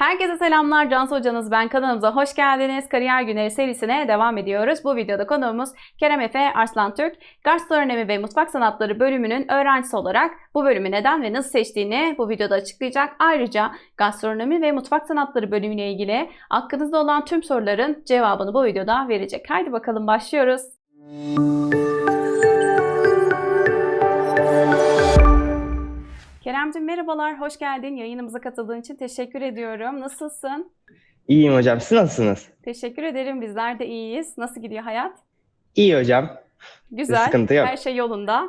Herkese selamlar. Cansu Hocanız ben. Kanalımıza hoş geldiniz. Kariyer Günleri serisine devam ediyoruz. Bu videoda konuğumuz Kerem Efe Arslan Türk. Gastronomi ve Mutfak Sanatları bölümünün öğrencisi olarak bu bölümü neden ve nasıl seçtiğini bu videoda açıklayacak. Ayrıca gastronomi ve mutfak sanatları bölümüyle ilgili aklınızda olan tüm soruların cevabını bu videoda verecek. Haydi bakalım başlıyoruz. Keremcim merhabalar, hoş geldin. Yayınımıza katıldığın için teşekkür ediyorum. Nasılsın? İyiyim hocam. Siz nasılsınız? Teşekkür ederim. Bizler de iyiyiz. Nasıl gidiyor hayat? İyi hocam. Güzel. sıkıntı yok. Her şey yolunda.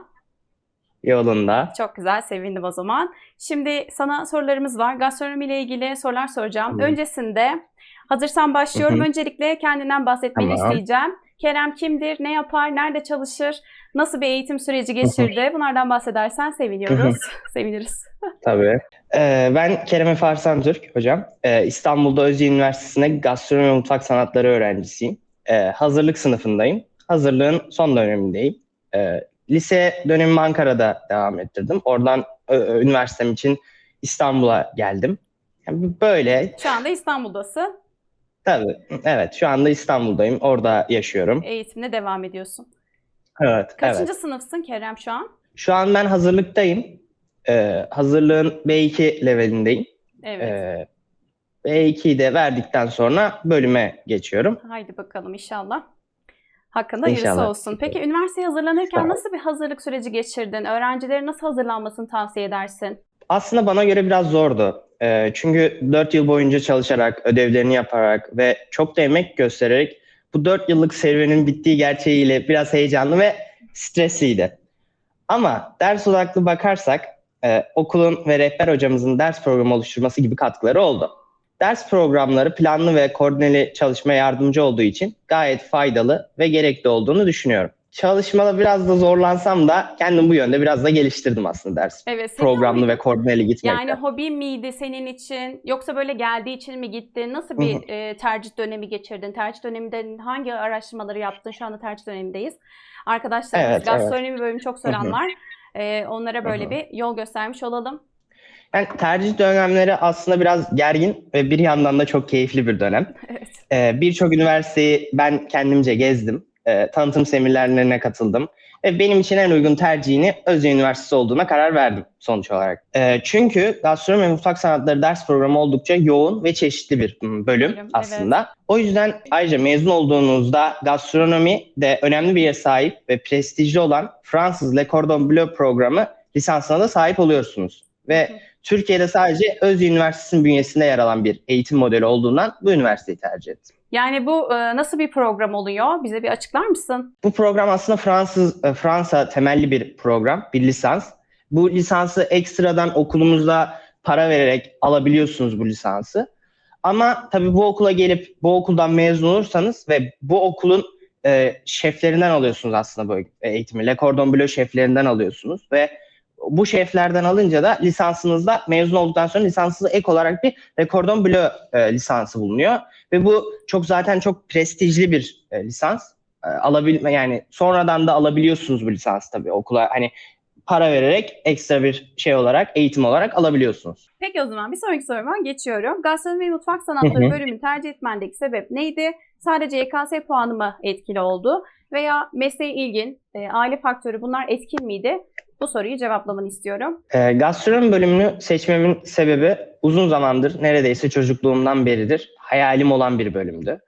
Yolunda. Çok güzel. Sevindim o zaman. Şimdi sana sorularımız var. Gastronomi ile ilgili sorular soracağım. Hı. Öncesinde hazırsan başlıyorum. Hı hı. Öncelikle kendinden bahsetmeni Tamam. isteyeceğim. Kerem kimdir? Ne yapar? Nerede çalışır? Nasıl bir eğitim süreci geçirdi? Bunlardan bahsedersen seviniyoruz. Seviniriz. Tabii. Ee, ben Kerem Efe Arslan Türk hocam. Ee, İstanbul'da Özyeğin Üniversitesi'nde gastronomi ve mutfak sanatları öğrencisiyim. Ee, hazırlık sınıfındayım. Hazırlığın son dönemindeyim. Ee, lise dönemimi Ankara'da devam ettirdim. Oradan ö- üniversitem için İstanbul'a geldim. Yani böyle. Şu anda İstanbul'dasın. Tabii. Evet. Şu anda İstanbul'dayım. Orada yaşıyorum. Eğitimine devam ediyorsun. Evet. Kaçıncı evet. sınıfsın Kerem şu an? Şu an ben hazırlıktayım. Ee, hazırlığın B2 levelindeyim. Evet. Ee, B2'yi de verdikten sonra bölüme geçiyorum. Haydi bakalım inşallah. Hakkında hayırlısı olsun. Peki üniversiteye hazırlanırken nasıl bir hazırlık süreci geçirdin? Öğrencilerin nasıl hazırlanmasını tavsiye edersin? Aslında bana göre biraz zordu. Ee, çünkü 4 yıl boyunca çalışarak, ödevlerini yaparak ve çok da emek göstererek bu 4 yıllık serüvenin bittiği gerçeğiyle biraz heyecanlı ve stresliydi. Ama ders odaklı bakarsak e, okulun ve rehber hocamızın ders programı oluşturması gibi katkıları oldu. Ders programları planlı ve koordineli çalışmaya yardımcı olduğu için gayet faydalı ve gerekli olduğunu düşünüyorum. Çalışmada biraz da zorlansam da kendimi bu yönde biraz da geliştirdim aslında ders Evet. programlı hobi- ve koordineli gitmekte. Yani hobi miydi senin için yoksa böyle geldiği için mi gittin? Nasıl bir e, tercih dönemi geçirdin? Tercih döneminde hangi araştırmaları yaptın? Şu anda tercih dönemindeyiz. Arkadaşlarımız Evet, gastronomi bölümü çok soran var. E, onlara böyle Hı hı. bir yol göstermiş olalım. Yani tercih dönemleri aslında biraz gergin ve bir yandan da çok keyifli bir dönem. Evet. Ee, Birçok üniversiteyi ben kendimce gezdim. Ee, tanıtım seminerlerine katıldım. Ve benim için en uygun tercihini Özyeğin Üniversitesi olduğuna karar verdim sonuç olarak. Ee, çünkü gastronomi ve mutfak sanatları ders programı oldukça yoğun ve çeşitli bir bölüm aslında. O yüzden ayrıca mezun olduğunuzda gastronomi de önemli bir yere sahip ve prestijli olan Fransız Le Cordon Bleu programı lisansına da sahip oluyorsunuz. Ve Hı. Türkiye'de sadece Özyeğin Üniversitesi'nin bünyesinde yer alan bir eğitim modeli olduğundan bu üniversiteyi tercih ettim. Yani bu e, nasıl bir program oluyor? Bize bir açıklar mısın? Bu program aslında Fransız e, Fransa temelli bir program, bir lisans. Bu lisansı ekstradan okulumuzda para vererek alabiliyorsunuz bu lisansı. Ama tabii bu okula gelip bu okuldan mezun olursanız ve bu okulun e, şeflerinden alıyorsunuz aslında bu eğitimi. Le Cordon Bleu şeflerinden alıyorsunuz ve bu şeflerden alınca da lisansınızda mezun olduktan sonra lisansınızda ek olarak bir Le Cordon Bleu e, lisansı bulunuyor. Ve bu çok zaten çok prestijli bir e, lisans. E, alabilme yani sonradan da alabiliyorsunuz bu lisansı tabii okula hani para vererek ekstra bir şey olarak eğitim olarak alabiliyorsunuz. Peki o zaman bir sonraki soruma geçiyorum. Gastronomi ve mutfak sanatları bölümünü tercih etmendeki sebep neydi? Sadece YKS puanı mı etkili oldu? Veya mesleğe ilgin, e, aile faktörü bunlar etkin miydi? Bu soruyu cevaplamanı istiyorum. E, gastronomi bölümünü seçmemin sebebi uzun zamandır neredeyse çocukluğumdan beridir hayalim olan bir bölümdü.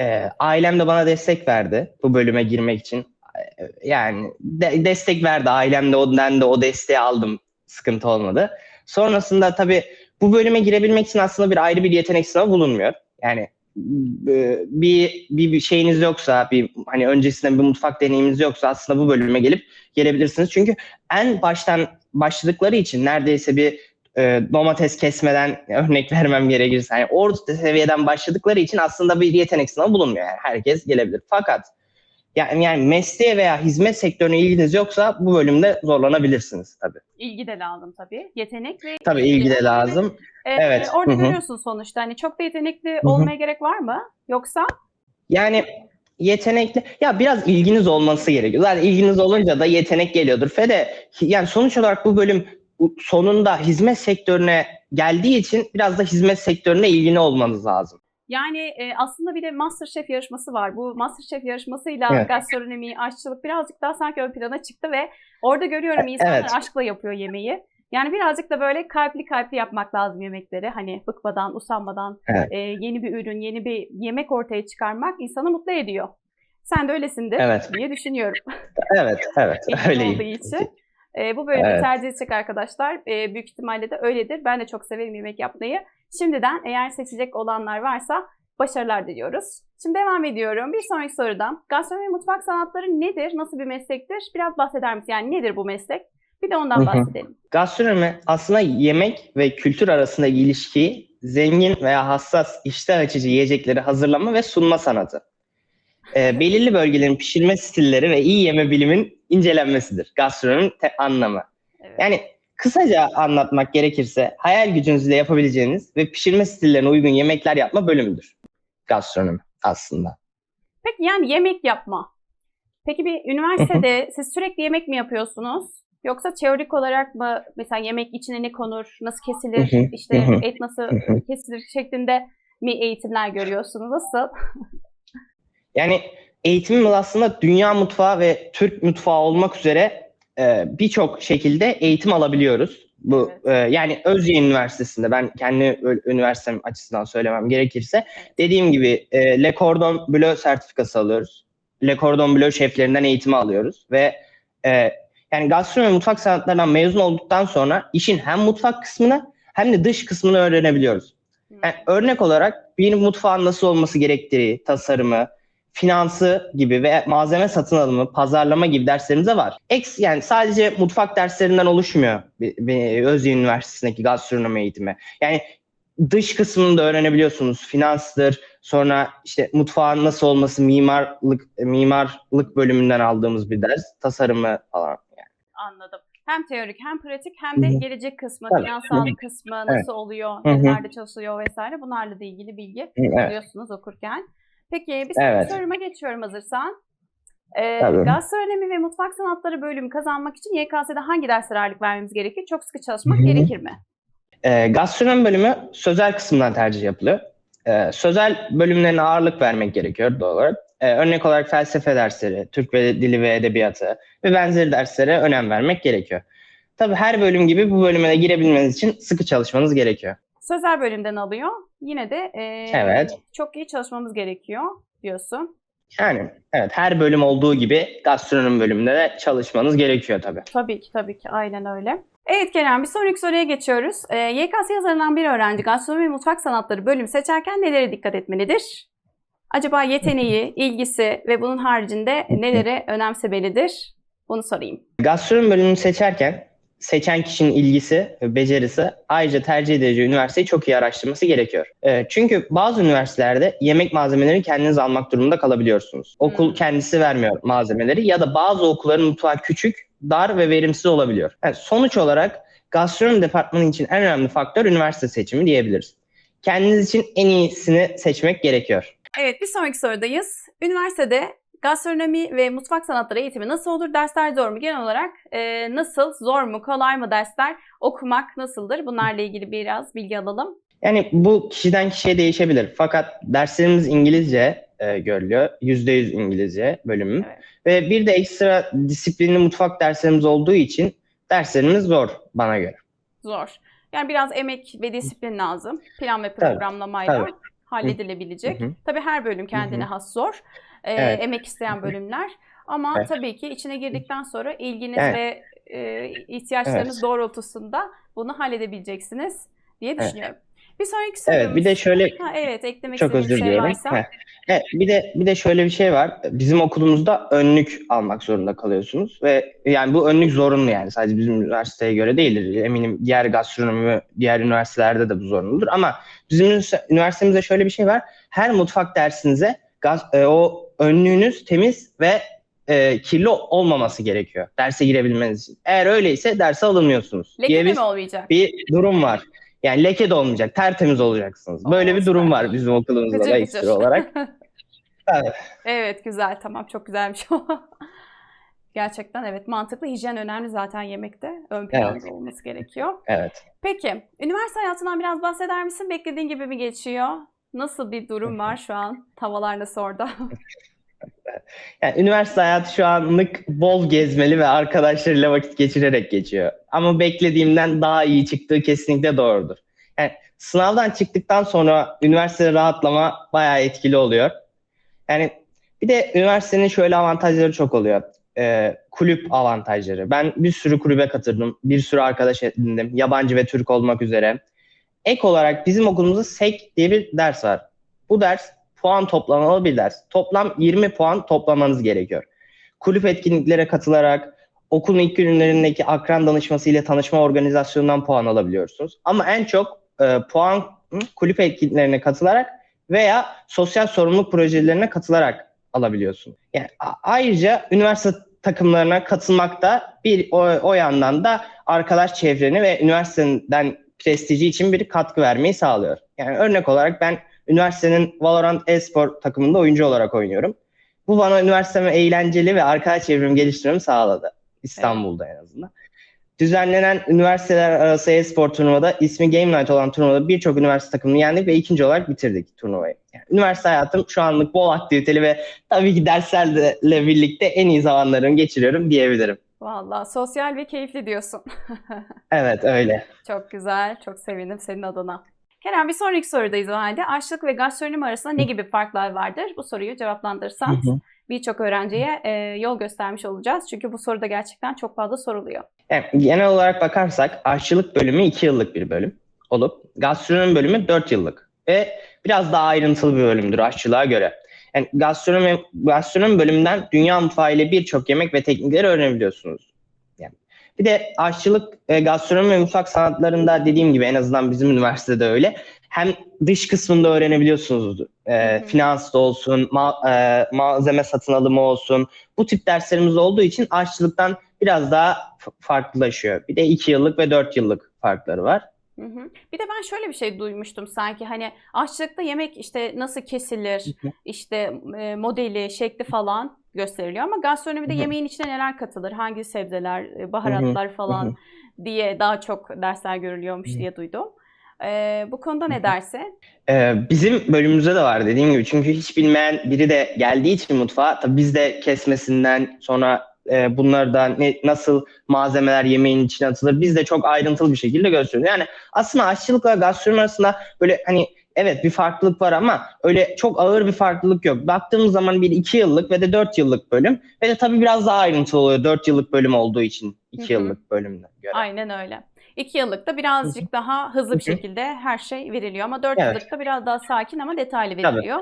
E, ailem de bana destek verdi bu bölüme girmek için. E, yani de- destek verdi ailem de ondan da o desteği aldım sıkıntı olmadı. Sonrasında tabii bu bölüme girebilmek için aslında bir ayrı bir yetenek sınavı bulunmuyor. Yani bir, bir bir şeyiniz yoksa, bir hani öncesinde bir mutfak deneyiminiz yoksa aslında bu bölüme gelip gelebilirsiniz. Çünkü en baştan başladıkları için neredeyse bir e, domates kesmeden örnek vermem gerekirse yani orta seviyeden başladıkları için aslında bir yetenek sınavı bulunmuyor. Yani herkes gelebilir. Fakat yani, yani mesleğe veya hizmet sektörüne ilginiz yoksa bu bölümde zorlanabilirsiniz tabii. İlgi de lazım tabii. Yetenek ve Tabii ilgi de lazım. Ee, Evet. Orada Hı hı. görüyorsun sonuçta. Hani çok da yetenekli hı. olmaya gerek var mı? Yoksa Yani yetenekli ya biraz ilginiz olması gerekiyor. Zaten ilginiz olunca da yetenek geliyordur. Fede yani sonuç olarak bu bölüm sonunda hizmet sektörüne geldiği için biraz da hizmet sektörüne ilgili olmanız lazım. Yani e, aslında bir de MasterChef yarışması var. Bu MasterChef yarışmasıyla Evet. gastronomi, aşçılık birazcık daha sanki ön plana çıktı ve orada görüyorum insanlar evet. aşkla yapıyor yemeği. Yani birazcık da böyle kalpli kalpli yapmak lazım yemekleri. Hani bıkmadan, usanmadan Evet. e, yeni bir ürün, yeni bir yemek ortaya çıkarmak insanı mutlu ediyor. Sen de öylesindir Evet. diye düşünüyorum. Evet, evet. Öyleyim. olduğu için. E, bu bölümü Evet. tercih edecek arkadaşlar e, büyük ihtimalle de öyledir. Ben de çok severim yemek yapmayı. Şimdiden eğer seçecek olanlar varsa başarılar diliyoruz. Şimdi devam ediyorum. Bir sonraki sorudan. Gastronomi ve mutfak sanatları nedir? Nasıl bir meslektir? Biraz bahseder misin? Yani nedir bu meslek? Bir de ondan bahsedelim. Gastronomi aslında yemek ve kültür arasındaki ilişkiyi zengin veya hassas iştah açıcı yiyecekleri hazırlama ve sunma sanatı. Ee, belirli bölgelerin pişirme stilleri ve iyi yeme bilimin incelenmesidir. Gastronominin anlamı. Evet. Yani kısaca anlatmak gerekirse hayal gücünüzle yapabileceğiniz ve pişirme stillerine uygun yemekler yapma bölümüdür. Gastronomi aslında. Peki yani yemek yapma. Peki bir üniversitede siz sürekli yemek mi yapıyorsunuz? Yoksa teorik olarak mı mesela yemek içine ne konur, nasıl kesilir, işte et nasıl kesilir şeklinde mi eğitimler görüyorsunuz? Nasıl? Yani eğitimimiz aslında dünya mutfağı ve Türk mutfağı olmak üzere e, birçok şekilde eğitim alabiliyoruz. Bu Evet. e, yani Özyeğin Üniversitesi'nde ben kendi üniversitem açısından söylemem gerekirse dediğim gibi e, Le Cordon Bleu sertifikası alıyoruz. Le Cordon Bleu şeflerinden eğitimi alıyoruz ve e, yani gastronomi mutfak sanatlarından mezun olduktan sonra işin hem mutfak kısmını hem de dış kısmını öğrenebiliyoruz. Yani örnek olarak bir mutfağın nasıl olması gerektiği, tasarımı, finansı gibi ve malzeme satın alımı, pazarlama gibi derslerimiz de var. Eks yani sadece mutfak derslerinden oluşmuyor Özyeğin Üniversitesi'ndeki gastronomi eğitimi. Yani dış kısmını da öğrenebiliyorsunuz. Finanstır, sonra işte mutfağın nasıl olması, mimarlık mimarlık bölümünden aldığımız bir ders, tasarımı falan. Anladım. Hem teorik hem pratik hem de gelecek kısmı, Tabii. finansal Hı hı. kısmı Evet. nasıl oluyor, Hı hı. nelerde çalışılıyor vesaire bunlarla da ilgili bilgi Evet. alıyorsunuz okurken. Peki bir Evet. soruma geçiyorum hazırsan. Ee, gastronomi ve mutfak sanatları bölümü kazanmak için YKS'de hangi derslere ağırlık vermemiz gerekir? Çok sıkı çalışmak Hı hı. gerekir mi? E, gastronomi bölümü sözel kısmından tercih yapılıyor. E, sözel bölümlerine ağırlık vermek gerekiyor doğal olarak. E, örnek olarak felsefe dersleri, Türk ve dili ve edebiyatı ve benzeri derslere önem vermek gerekiyor. Tabii her bölüm gibi bu bölüme de girebilmeniz için sıkı çalışmanız gerekiyor. Sözel bölümden alıyor. Yine de e, Evet. çok iyi çalışmamız gerekiyor diyorsun. Yani evet her bölüm olduğu gibi gastronomi bölümünde de çalışmanız gerekiyor tabii. Tabii ki tabii ki aynen öyle. Evet Kerem bir sonraki soruya geçiyoruz. Ee, YKS yazarından bir öğrenci gastronomi ve mutfak sanatları bölümü seçerken nelere dikkat etmelidir? Acaba yeteneği, ilgisi ve bunun haricinde nelere önemsemelidir? Bunu sorayım. Gastronomi bölümünü seçerken seçen kişinin ilgisi becerisi ayrıca tercih edeceği üniversiteyi çok iyi araştırması gerekiyor. Ee, çünkü bazı üniversitelerde yemek malzemelerini kendiniz almak durumunda kalabiliyorsunuz. Okul Hmm. kendisi vermiyor malzemeleri ya da bazı okulların mutfağı küçük, dar ve verimsiz olabiliyor. Yani sonuç olarak gastronomi departmanı için en önemli faktör üniversite seçimi diyebiliriz. Kendiniz için en iyisini seçmek gerekiyor. Evet bir sonraki sorudayız. Üniversitede gastronomi ve mutfak sanatları eğitimi nasıl olur? Dersler zor mu? Genel olarak e, nasıl? Zor mu? Kolay mı dersler? Okumak nasıldır? Bunlarla ilgili biraz bilgi alalım. Yani bu kişiden kişiye değişebilir. Fakat derslerimiz İngilizce e, görülüyor. %100 İngilizce bölümüm. Evet. Ve bir de ekstra disiplinli mutfak derslerimiz olduğu için derslerimiz zor bana göre. Zor. Yani biraz emek ve disiplin lazım. Plan ve Tabii, programlamayla tabii. halledilebilecek. Hı hı. Tabii her bölüm kendine Hı hı. has zor. Ee, Evet. Emek isteyen bölümler. Ama Evet. tabii ki içine girdikten sonra ilginiz Evet. ve e, ihtiyaçlarınız Evet. doğrultusunda bunu halledebileceksiniz diye Evet. düşünüyorum. Bir sonraki sorumuz. Evet, bir de şöyle Ha, evet eklemek çok özür şey diliyorum. varsa. Evet, bir de bir de şöyle bir şey var. Bizim okulumuzda önlük almak zorunda kalıyorsunuz ve yani bu önlük zorunlu yani sadece bizim üniversiteye göre değildir. Eminim diğer gastronomi diğer üniversitelerde de bu zorunludur ama bizim ünivers- üniversitemizde şöyle bir şey var. Her mutfak dersinize gaz, e, o önlüğünüz temiz ve e, kirli olmaması gerekiyor derse girebilmeniz için. Eğer öyleyse derse alınmıyorsunuz. Leke diye bir, mi olmayacak? bir durum var. Yani leke de olmayacak, tertemiz olacaksınız. Böyle Oo, bir durum var bizim okulumuzda da ekstra olarak. Evet. evet güzel tamam çok güzelmiş o. Gerçekten evet mantıklı. Hijyen önemli zaten yemekte. Ön planda Evet. olması gerekiyor. Evet. Peki, üniversite hayatından biraz bahseder misin? Beklediğin gibi mi geçiyor? Nasıl bir durum var şu an? Havalar nasıl orada? Yani üniversite hayatı şu anlık bol gezmeli ve arkadaşlarıyla vakit geçirerek geçiyor. Ama beklediğimden daha iyi çıktığı kesinlikle doğrudur. Yani sınavdan çıktıktan sonra üniversitede rahatlama bayağı etkili oluyor. Yani bir de üniversitenin şöyle avantajları çok oluyor. Ee, kulüp avantajları. Ben bir sürü kulübe katıldım. Bir sürü arkadaş edindim. Yabancı ve Türk olmak üzere. Ek olarak bizim okulumuzda SEK diye bir ders var. Bu ders puan toplamalı bir ders. Toplam 20 puan toplamanız gerekiyor. Kulüp etkinliklere katılarak okulun ilk günlerindeki akran danışması ile tanışma organizasyonundan puan alabiliyorsunuz. Ama en çok e, puan kulüp etkinliklerine katılarak veya sosyal sorumluluk projelerine katılarak alabiliyorsun. Yani ayrıca üniversite takımlarına katılmak da bir o, o yandan da arkadaş çevreni ve üniversiteden prestiji için bir katkı vermeyi sağlıyor. Yani örnek olarak ben üniversitenin Valorant e-spor takımında oyuncu olarak oynuyorum. Bu bana üniversiteme eğlenceli ve arkadaş çevremi geliştirmemi sağladı. İstanbul'da en azından. Düzenlenen üniversiteler arası e-spor turnuvada ismi Game Night olan turnuvada birçok üniversite takımını yendik ve ikinci olarak bitirdik turnuvayı. Yani üniversite hayatım şu anlık bol aktiviteli ve tabii ki derslerle birlikte en iyi zamanlarımı geçiriyorum diyebilirim. Vallahi sosyal ve keyifli diyorsun. Evet öyle. Çok güzel, çok sevindim senin adına. Kerem bir sonraki sorudayız o halde. Aşçılık ve gastronomi arasında ne gibi farklar vardır? Bu soruyu cevaplandırırsan birçok öğrenciye e, yol göstermiş olacağız. Çünkü bu soruda gerçekten çok fazla soruluyor. Yani genel olarak bakarsak aşçılık bölümü 2 yıllık bir bölüm olup gastronomi bölümü 4 yıllık ve biraz daha ayrıntılı bir bölümdür aşçılığa göre. Yani gastronomi, gastronomi bölümünden dünya mutfağı ile birçok yemek ve teknikleri öğrenebiliyorsunuz. Yani bir de aşçılık, e, gastronomi ve mutfak sanatlarında dediğim gibi en azından bizim üniversitede öyle. Hem dış kısmında öğrenebiliyorsunuz. E, Hı hı. finans da olsun, ma- e, malzeme satın alımı olsun. Bu tip derslerimiz olduğu için aşçılıktan biraz daha farklılaşıyor. Bir de 2 yıllık ve 4 yıllık farkları var. Hı hı. Bir de ben şöyle bir şey duymuştum sanki hani aşçılıkta yemek işte nasıl kesilir, Hı hı. işte e, modeli, şekli falan gösteriliyor ama gastronomide Hı hı. yemeğin içine neler katılır, hangi sebzeler, e, baharatlar falan hı. diye daha çok dersler görülüyormuş Hı hı. diye duydum. E, bu konuda Hı ne hı. dersin? Ee, bizim bölümümüzde de var dediğim gibi. Çünkü hiç bilmeyen biri de geldiği için mutfağa tabii biz de kesmesinden sonra e, bunlardan ne, nasıl malzemeler yemeğin içine atılır biz de çok ayrıntılı bir şekilde gösteriyoruz. Yani aslında aşçılıkla gastronomi arasında böyle hani evet bir farklılık var ama öyle çok ağır bir farklılık yok. Baktığımız zaman bir iki yıllık ve de dört yıllık bölüm ve de tabii biraz daha ayrıntılı oluyor dört yıllık bölüm olduğu için iki Hı hı. yıllık bölümüne göre. Aynen öyle. İki yıllıkta birazcık daha hızlı bir şekilde her şey veriliyor ama dört Evet. yıllıkta biraz daha sakin ama detaylı Tabii. veriliyor.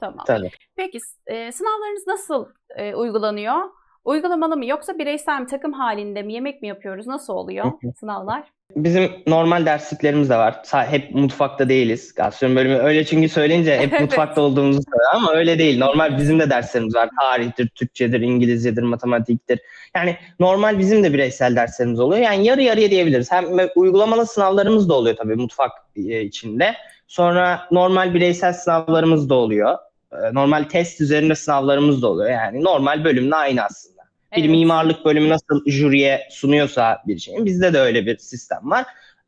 Tamam. Tabii. Peki e, sınavlarınız nasıl e, uygulanıyor? Uygulamalı mı yoksa bireysel mi takım halinde mi yemek mi yapıyoruz? Nasıl oluyor sınavlar? Bizim normal dersliklerimiz de var. Hep mutfakta değiliz. Gastronomi bölümü öyle çünkü söyleyince hep Evet. mutfakta olduğumuzu söylüyor ama öyle değil. Normal bizim de derslerimiz var. Tarihtir, Türkçedir, İngilizcedir, matematiktir. Yani normal bizim de bireysel derslerimiz oluyor. Yani yarı yarıya diyebiliriz. Hem uygulamalı sınavlarımız da oluyor tabii mutfak e, içinde. Sonra normal bireysel sınavlarımız da oluyor. E, Normal test üzerinde sınavlarımız da oluyor. Yani normal bölümle aynı aslında bir mimarlık bölümü nasıl jüriye sunuyorsa bir şeyin bizde de öyle bir sistem var.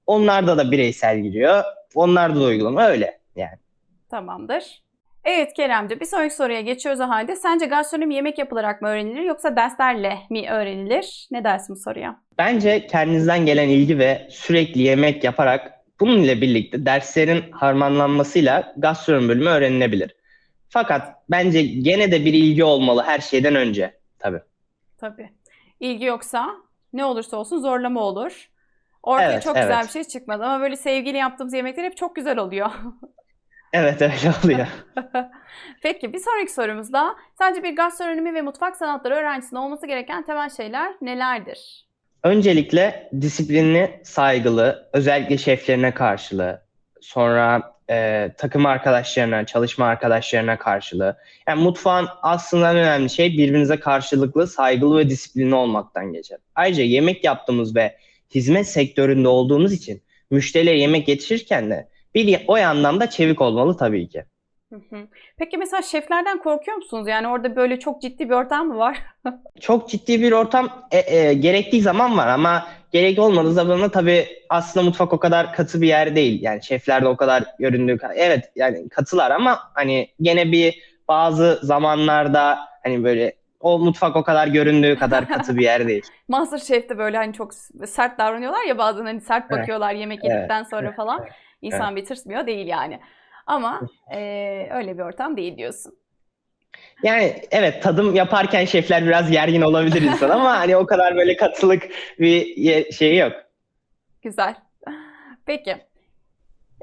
Onlarda da bireysel giriyor. Onlarda da uygulama öyle yani. Tamamdır. Evet Keremci, bir sonraki soruya geçiyoruz o halde. Sence gastronomi yemek yapılarak mı öğrenilir yoksa derslerle mi öğrenilir? Ne dersin bu soruya? Bence kendinizden gelen ilgi ve sürekli yemek yaparak bunun ile birlikte derslerin harmanlanmasıyla gastronomi bölümü öğrenilebilir. Fakat bence gene de bir ilgi olmalı her şeyden önce tabii. Tabii. İlgi yoksa ne olursa olsun zorlama olur. Ortaya Evet, çok güzel evet. bir şey çıkmaz ama böyle sevgili yaptığımız yemekler hep çok güzel oluyor. Evet öyle oluyor. Peki bir sonraki sorumuzda sence bir gastronomi ve mutfak sanatları öğrencisinin olması gereken temel şeyler nelerdir? Öncelikle disiplinli, saygılı, özellikle şeflerine karşılığı, sonra e, takım arkadaşlarına, çalışma arkadaşlarına karşılığı. Yani mutfağın aslında en önemli şey birbirinize karşılıklı, saygılı ve disiplinli olmaktan geçer. Ayrıca yemek yaptığımız ve hizmet sektöründe olduğumuz için müşteriye yemek yetişirken de bir o yandan da çevik olmalı tabii ki. Peki mesela şeflerden korkuyor musunuz? Yani orada böyle çok ciddi bir ortam mı var? Çok ciddi bir ortam e, e, gerektiği zaman var ama gerek olmadığı zaman tabii aslında mutfak o kadar katı bir yer değil. Yani şefler de o kadar göründüğü kadar. Evet yani katılar ama hani gene bir bazı zamanlarda hani böyle o mutfak o kadar göründüğü kadar katı bir yer değil. MasterChef'te böyle hani çok sert davranıyorlar ya bazen hani sert Evet, bakıyorlar yemek evet, yedikten sonra evet, falan. evet, İnsan bir tırsmıyor değil yani. Ama eee, öyle bir ortam değil diyorsun. Yani evet tadım yaparken şefler biraz gergin olabilir insan ama hani o kadar böyle katılık bir şey yok. Güzel. Peki.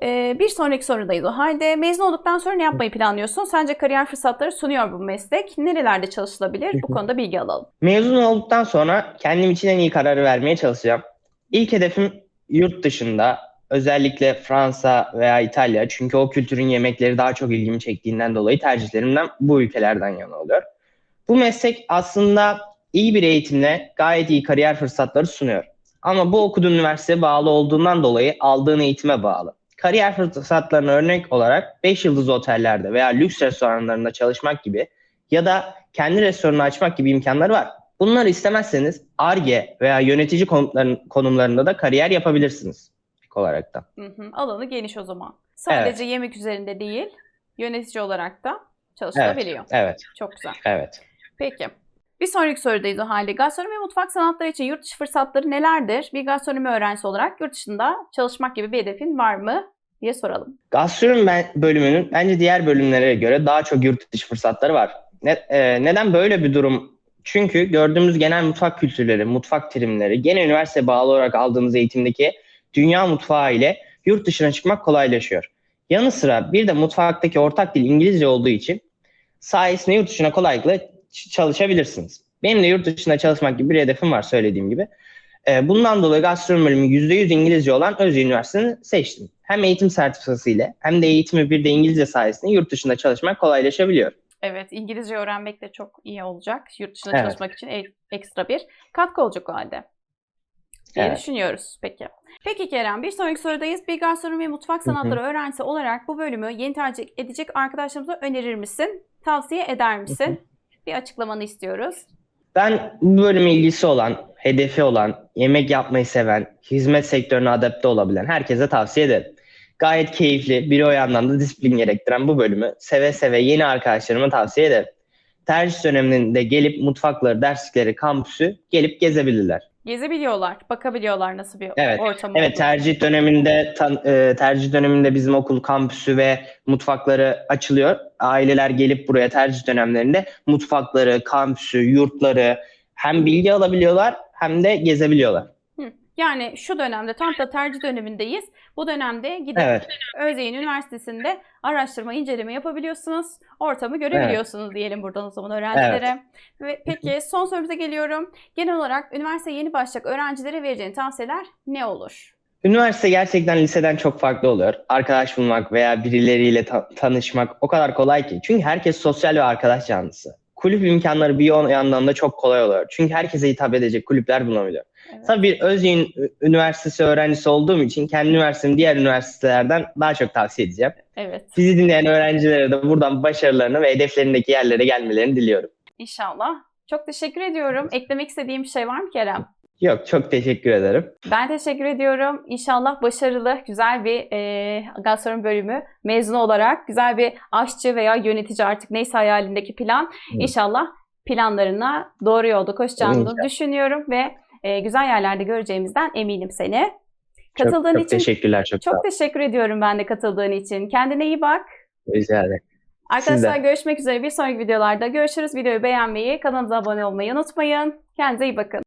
Eee, bir sonraki sorudayız o halde. Mezun olduktan sonra ne yapmayı planlıyorsun? Sence kariyer fırsatları sunuyor bu meslek? Nerelerde çalışılabilir? Bu konuda bilgi alalım. Mezun olduktan sonra kendim için en iyi kararı vermeye çalışacağım. İlk hedefim yurt dışında, özellikle Fransa veya İtalya. Çünkü o kültürün yemekleri daha çok ilgimi çektiğinden dolayı tercihlerimden bu ülkelerden yana oluyor. Bu meslek aslında iyi bir eğitimle gayet iyi kariyer fırsatları sunuyor. Ama bu okuduğun üniversiteye bağlı olduğundan dolayı aldığın eğitime bağlı. Kariyer fırsatlarına örnek olarak 5 yıldızlı otellerde veya lüks restoranlarında çalışmak gibi ya da kendi restoranını açmak gibi imkanları var. Bunları istemezseniz ARGE veya yönetici konumların- konumlarında da kariyer yapabilirsiniz ilk olarak da. Hı hı. Alanı geniş o zaman. Sadece yemek üzerinde değil, yönetici olarak da çalışılabiliyor. Evet, Çok güzel. evet. Peki. Bir sonraki sorudayız o halde. Gastronomi ve mutfak sanatları için yurt dışı fırsatları nelerdir? Bir gastronomi öğrencisi olarak yurt dışında çalışmak gibi bir hedefin var mı diye soralım. Gastronomi bölümünün bence diğer bölümlere göre daha çok yurt dışı fırsatları var. Ne- e, neden böyle bir durum? Çünkü gördüğümüz genel mutfak kültürleri, mutfak terimleri, gene üniversite bağlı olarak aldığımız eğitimdeki dünya mutfağı ile yurt dışına çıkmak kolaylaşıyor. Yanı sıra bir de mutfaktaki ortak dil İngilizce olduğu için sayesinde yurt dışına kolaylıkla çalışabilirsiniz. Benim de yurt dışında çalışmak gibi bir hedefim var söylediğim gibi. Ee, Bundan dolayı gastronomi bölümü %100 İngilizce olan Özyeğin Üniversitesi'ni seçtim. Hem eğitim sertifikası ile hem de eğitimi bir de İngilizce sayesinde yurt dışında çalışmak kolaylaşabiliyor. Evet, İngilizce öğrenmek de çok iyi olacak. Yurt dışında Evet. çalışmak için e- ekstra bir katkı olacak o halde. Diye Evet. düşünüyoruz. Peki. Peki Kerem, bir sonraki sorudayız. Bir gastronomi ve mutfak sanatları öğrencisi olarak bu bölümü yeni tercih edecek arkadaşlarımıza önerir misin? Tavsiye eder misin? Bir açıklamanı istiyoruz. Ben bu bölüme ilgisi olan, hedefi olan, yemek yapmayı seven, hizmet sektörüne adapte olabilen herkese tavsiye ederim. Gayet keyifli, bir o yandan da disiplin gerektiren bu bölümü seve seve yeni arkadaşlarıma tavsiye ederim. Tercih döneminde gelip mutfakları, derslikleri, kampüsü gelip gezebilirler. Gezebiliyorlar, bakabiliyorlar nasıl bir Evet, ortam Evet olduğunu. tercih döneminde tan- e, tercih döneminde bizim okul kampüsü ve mutfakları açılıyor. Aileler gelip buraya tercih dönemlerinde mutfakları, kampüsü, yurtları hem bilgi alabiliyorlar hem de gezebiliyorlar. Yani şu dönemde tam da tercih dönemindeyiz. Bu dönemde gidip Evet. Özyeğin Üniversitesi'nde araştırma, inceleme yapabiliyorsunuz. Ortamı görebiliyorsunuz diyelim buradan o zaman öğrencilere. Ve peki son sorumuza geliyorum. Genel olarak üniversiteye yeni başlayacak öğrencilere vereceğin tavsiyeler ne olur? Üniversite gerçekten liseden çok farklı oluyor. Arkadaş bulmak veya birileriyle ta- tanışmak o kadar kolay ki. Çünkü herkes sosyal ve arkadaş canlısı. Kulüp imkanları bir yandan da çok kolay oluyor. Çünkü herkese hitap edecek kulüpler bulunabiliyor. Evet. Tabii bir Özyeğin Üniversitesi öğrencisi olduğum için kendi üniversitemi diğer üniversitelerden daha çok tavsiye edeceğim. Evet. Sizi dinleyen öğrencilere de buradan başarılarını ve hedeflerindeki yerlere gelmelerini diliyorum. İnşallah. Çok teşekkür ediyorum. Eklemek istediğim bir şey var mı Kerem? Yok çok teşekkür ederim. Ben teşekkür ediyorum. İnşallah başarılı, güzel bir e, gastronomi bölümü mezunu olarak güzel bir aşçı veya yönetici artık neyse hayalindeki plan Evet. inşallah planlarına doğru yolda koşacağını İnşallah. düşünüyorum ve e, güzel yerlerde göreceğimizden eminim seni. Çok, Katıldığın çok için teşekkürler. Çok, çok teşekkür ediyorum ben de katıldığın için. Kendine iyi bak. Rica ederim. Arkadaşlar de. görüşmek üzere bir sonraki videolarda görüşürüz. Videoyu beğenmeyi, kanalımıza abone olmayı unutmayın. Kendinize iyi bakın.